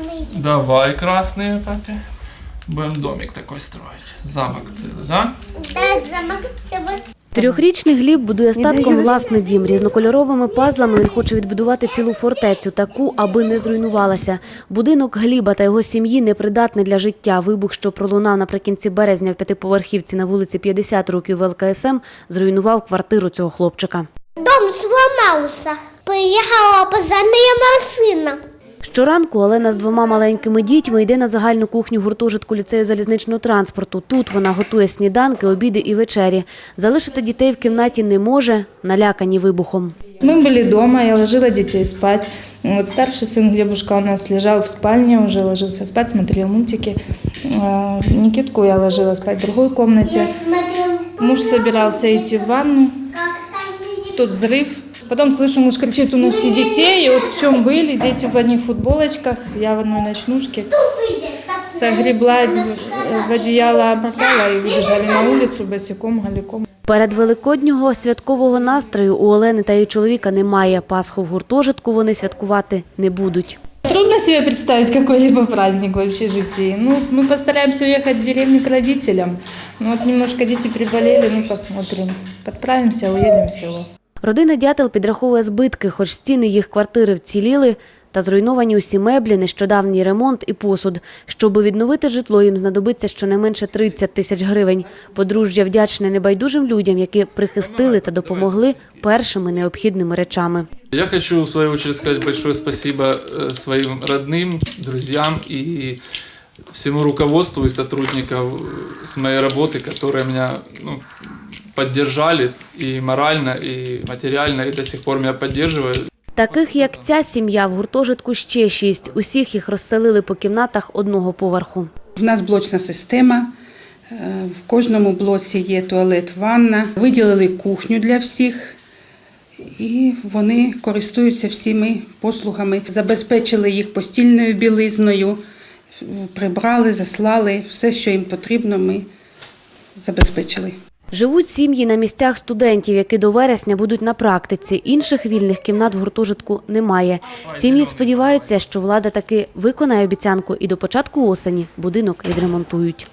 красный. Давай красные, папе. Будем домик такой строить. Замок целый, да? Да, замок целый. Трьохрічний Гліб будує статком власний дім. Різнокольоровими пазлами він хоче відбудувати цілу фортецю, таку, аби не зруйнувалася. Будинок Гліба та його сім'ї непридатний для життя. Вибух, що пролунав наприкінці березня в п'ятиповерхівці на вулиці 50 років в ЛКСМ, зруйнував квартиру цього хлопчика. Дом сломался. Приехала позаная машина. Щоранку Олена з двома маленькими дітьми йде на загальну кухню гуртожитку ліцею залізничного транспорту. Тут вона готує сніданки, обіди і вечері. Залишити дітей в кімнаті не може, налякані вибухом. Мы были дома, я ложила детей спать. Вот старший сын Глебушка у нас лежал в спальне, уже ложился спать, смотрел мультики. А, Никитку я ложила спать в другой комнате. Смотрел, Муж собирался идти в ванну, как там тут взрыв. Потом слышу, муж кричит, уноси детей. И вот в чем были, дети в одних футболочках, я в одной ночнушке. Согребла в- в одеяло, обмотала и выбежали на улицу босиком, голиком. Перед великоднього святкового настрою у Олени та її чоловіка немає. Пасху в гуртожитку вони святкувати не будуть. Трудно себе представить какой-либо праздник в общежитии. Ну, мы постараемся уехать в деревню к родителям. Ну, вот немножко дети приболели, ну, посмотрим. Подправимся, уедем в село. Родина Дятел підраховує збитки, хоч стіни їх квартири вціліли, та зруйновані усі меблі, нещодавній ремонт і посуд. Щоб відновити житло, їм знадобиться щонайменше 30 тисяч гривень. Подружжя вдячне небайдужим людям, які прихистили та допомогли першими необхідними речами. Я хочу, в свою очередь, сказать большое спасибо э, своим родным, друзьям и всему руководству и сотрудникам э, с моей работы, которые меня ну, поддержали и морально, и материально, и до сих пор меня поддерживают. Таких, як ця сім'я, в гуртожитку ще шість. Усіх їх розселили по кімнатах одного поверху. У нас блочна система. е, В кожному блоці є туалет, ванна. Виділили кухню для всіх, і вони користуються всіми послугами. Забезпечили їх постільною білизною, прибрали, заслали все, що їм потрібно, ми забезпечили. Живуть сім'ї на місцях студентів, які до вересня будуть на практиці. Інших вільних кімнат в гуртожитку немає. Сім'ї сподіваються, що влада таки виконає обіцянку і до початку осені будинок відремонтують.